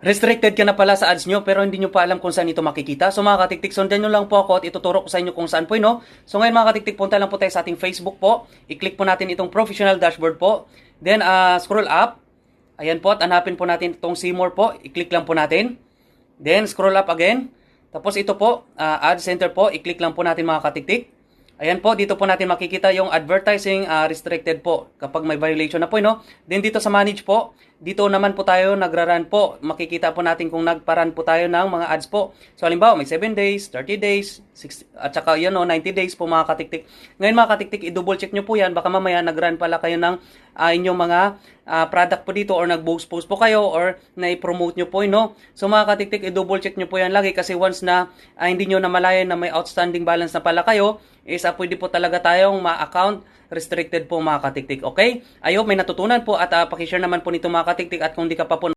restricted ka na pala sa ads nyo pero hindi nyo pa alam kung saan ito makikita. So mga katiktik, sundan nyo lang po ako at ituturo ko sa inyo kung saan po, no? So ngayon mga katiktik, punta lang po tayo sa ating Facebook po. I-click po natin itong professional dashboard po. Then uh, scroll up. Ayan po at hanapin po natin itong see more po. I-click lang po natin. Then scroll up again. Tapos ito po, uh, ad center po. I-click lang po natin mga katiktik. Ayan po, dito po natin makikita yung advertising uh, restricted po kapag may violation na po, no? Then dito sa manage po, dito naman po tayo nagra-run po. Makikita po natin kung nagpa-run po tayo ng mga ads po. So halimbawa, may 7 days, 30 days, 60, at saka yun, no, 90 days po mga katiktik. Ngayon mga katiktik, i-double check nyo po yan. Baka mamaya nag-run pala kayo ng uh, inyong mga uh, product po dito or nag-post-post po kayo or na-promote nyo po, no? So mga katiktik, i-double check nyo po yan lagi kasi once na uh, hindi nyo namalayan na may outstanding balance na pala kayo, is uh, pwede po talaga tayong ma-account restricted po mga katiktik. Okay? Hope may natutunan po at uh, pakishare naman po nito mga katiktik at kung di ka pa po